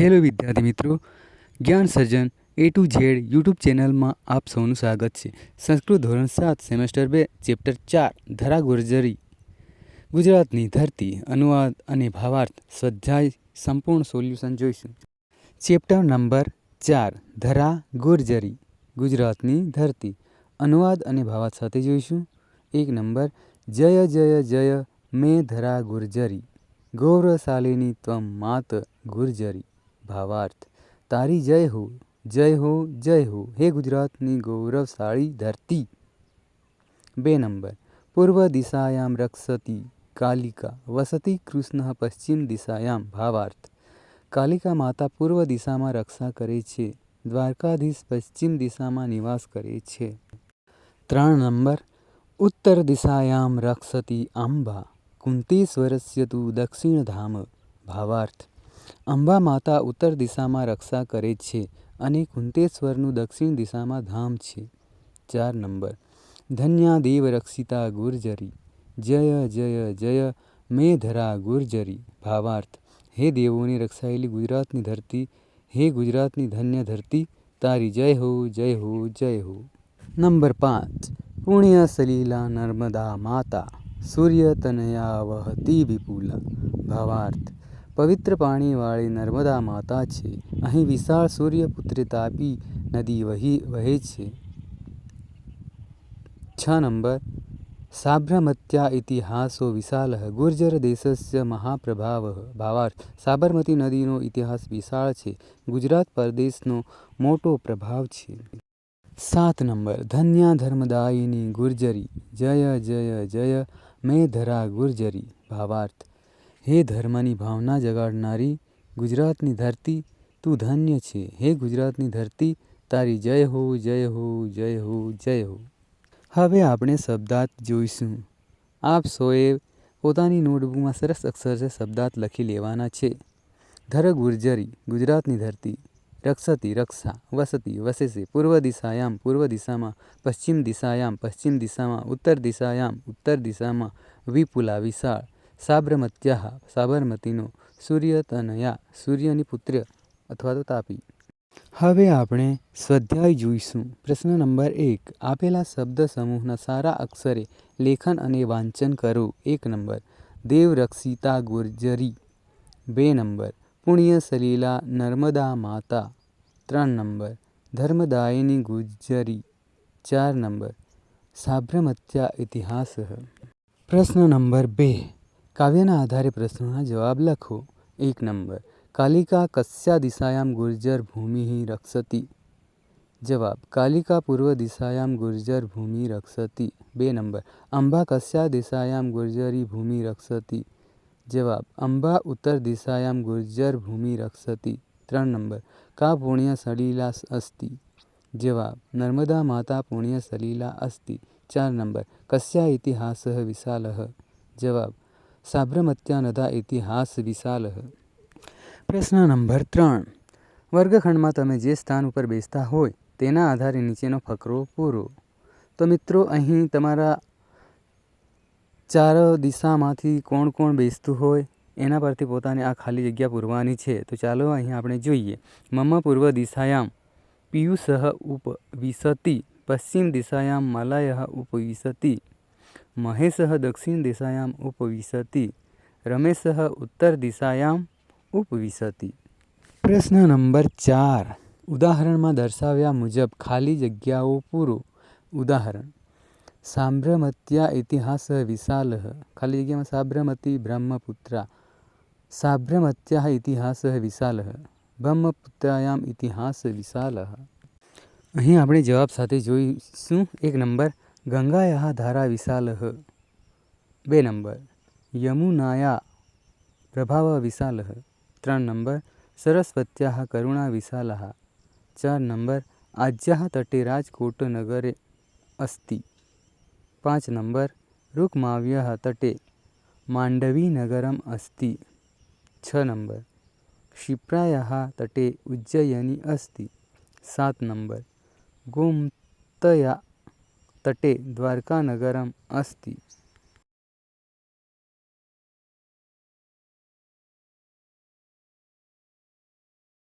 Hello વિદ્યાર્થી મિત્રો, Gyan Sarjan A to Z YouTube ચેનલમાં આપ સૌનું સ્વાગત છે. સંસ્કૃત ધોરણ સાત, સેમેસ્ટર બે, ચેપ્ટર ચાર, ધરા ગુર્જરી. ગુજરાતની ધરતી, અનુવાદ અને ભાવાર્થ સ્વાધ્યાય સંપૂર્ણ સોલ્યુશન જોઈશું. ચેપ્ટર નંબર ચાર, ધરા ગુર્જરી. ગુજરાતની ધરતી, અનુવાદ અને ભાવાર્થ સાથે જોઈશું. એક નંબર, જય જય જય, મેં ધરા ગુર્જરી. ગૌરવશાલિની ત્વમ માત ગુર્જરી. ભાવાર્થ. તારી જય હો જય હો જય હો, હે ગુજરાતની ગૌરવશાળી ધરતી. બે નંબર. પૂર્વ દિશાયામ રક્ષતી કાલિકા, વસતી કૃષ્ણ, પશ્ચિમ દિશાયામ ભાવાર્થ. કાલિકા માતા પૂર્વ દિશામાં રક્ષા કરે છે, દ્વારકાધીશ પશ્ચિમ દિશામાં નિવાસ કરે છે. ત્રણ નંબર. ઉત્તર દિશાયામ રક્ષતી અંબા કુંતેશ્વરસ્ય તુ દક્ષિણધામ, ભાવાર્થ. અંબા માતા ઉત્તર દિશામાં રક્ષા કરે છે અને કુંતેશ્વરનું દક્ષિણ દિશામાં ધામ છે. ચાર નંબર. ધન્યા દેવ રક્ષિતા ગુર્જરી. જય જય જય મેધરા ગુર્જરી. ભાવાર્થ. હે દેવોની રક્ષાયેલી ગુજરાતની ધરતી, હે ગુજરાતની ધન્ય ધરતી, તારી જય હો જય હો જય હો. નંબર પાંચ. પુણ્ય સલીલા નર્મદા માતા. સૂર્ય તનયા વહતી વિપુલા. ભાવાર્થ. પવિત્ર પાણીવાળી નર્મદા માતા છે. અહીં વિશાળ સૂર્યપુત્રી તાપી નદી વહી, વહે છે. છ નંબર. સાબરમત્યા ઇતિહાસો વિશાલ ગુર્જર દેશસ્ય મહાપ્રભાવ ભાવાર્થ. સાબરમતી નદીનો ઇતિહાસ વિશાળ છે. ગુજરાત પ્રદેશનો મોટો પ્રભાવ છે. સાત નંબર. ધન્યા ધર્મદાયિની ગુર્જરી. જય જય જય. મેં ધરા ગુર્જરી. ભાવાર્થ. હે ધર્મની ભાવના જગાડનારી ગુજરાતની ધરતી, તું ધન્ય છે. હે ગુજરાતની ધરતી, તારી જય હો જય હો જય હો જય હો. હવે આપણે શબ્દાર્થ જોઈશું. આપ સૌએ પોતાની નોટબુકમાં સરસ અક્ષરથી શબ્દાર્થ લખી લેવાના છે. ધર ગુર્જરી, ગુજરાતની ધરતી. રક્ષતી, રક્ષા. વસતી, વસેસે. પૂર્વ દિશાયામ, પૂર્વ દિશામાં. પશ્ચિમ દિશાયામ, પશ્ચિમ દિશામાં. ઉત્તર દિશાયામ, ઉત્તર દિશામાં. વિપુલા વિશાળ. સાબરમત્યાહ સાબરમતીનો સૂર્યતનયા, સૂર્યની પુત્ર અથવા તો તાપી. હવે આપણે સ્વાધ્યાય જોઈશું. પ્રશ્ન નંબર એક. આપેલા શબ્દ સમૂહના સારા અક્ષરે લેખન અને વાંચન કરો. એક નંબર. દેવરક્ષિતા ગુર્જરી. બે નંબર. પુણ્ય સલીલા નર્મદા માતા. ત્રણ નંબર. ધર્મદાયિની ગુર્જરી ચાર નંબર. સાબરમત્યા ઇતિહાસ. પ્રશ્ન નંબર બે. કાવ્યના આધારે પ્રશ્નોના જવાબ લખો એક નંબર કાલિકા કસ્યા દિશાયામ ગુર્જર ભૂમિ રક્ષતી જવાબ કાલિકા પૂર્વ દિશાયામ ગુર્જર ભૂમિ રક્ષતી બે નંબર અંબા કસ્યા દિશાયામ ગુર્જરી ભૂમિ રક્ષતી જવાબ અંબા ઉત્તર દિશાયામ ગુર્જર ભૂમિ રક્ષતી ત્રણ નંબર કા પુણ્ય સલિલા અસ્તિ જવાબ નર્મદા માતા પુણ્ય સલિલા અસ્તિ ચાર નંબર કસ્યા ઇતિહાસ વિશાલઃ જવાબ સાબરમત્યા નદા ઇતિહાસ વિશાલઃ પ્રશ્ન નંબર ત્રણ. વર્ગખંડમાં તમે જે સ્થાન ઉપર બેસતા હોય, તેના આધારે નીચેનો ફકરો પૂરો. તો મિત્રો, અહીં તમારા ચાર દિશામાંથી કોણ કોણ બેસતું હોય, એના પરથી પોતાને આ ખાલી જગ્યા પૂરવાની છે. તો ચાલો અહીં આપણે જોઈએ. મમ પૂર્વ દિશાયામ પિયુષ ઉપવિશતિ પશ્ચિમ દિશાયામ મલય ઉપવિશતિ દિશાયામ ઉપવિશતિ, રમેશ ઉત્તર દિશાયામ ઉપવિશતિ. પ્રશ્ન નંબર ચાર. ઉદાહરણમાં દર્શાવ્યા મુજબ ખાલી જગ્યાઓ પૂરો. ઉદાહરણ. સાબરમત્યા ઇતિહાસ વિશાલ. ખાલી જગ્યામાં સાબરમતી બ્રહ્મપુત્રા. સાબરમત્યા ઇતિહાસ વિશાલ. બ્રહ્મપુત્રાયામ ઇતિહાસ વિશાલ. અહીં આપણે જવાબ સાથે જોઈશું. એક નંબર. ગંગાયાः ધારા વિશાલઃ બે નંબર. યમુનાયા પ્રભાવ વિશાલઃ ત્રણ નંબર. સરસ્વત્યા કરુણા વિશાલः ચાર નંબર. આજ્યા તટે રાજકોટ નગરે અસ્તિ. પાંચ નંબર. રુકમાવ્યः તટે માંડવી નગરમ અસ્તિ. છ નંબર. ક્ષિપ્રાયા તટે ઉજ્જયની અસ્તિ. સાત નંબર. ગોમતયા દ્વારકા નગરમ અસ્તિ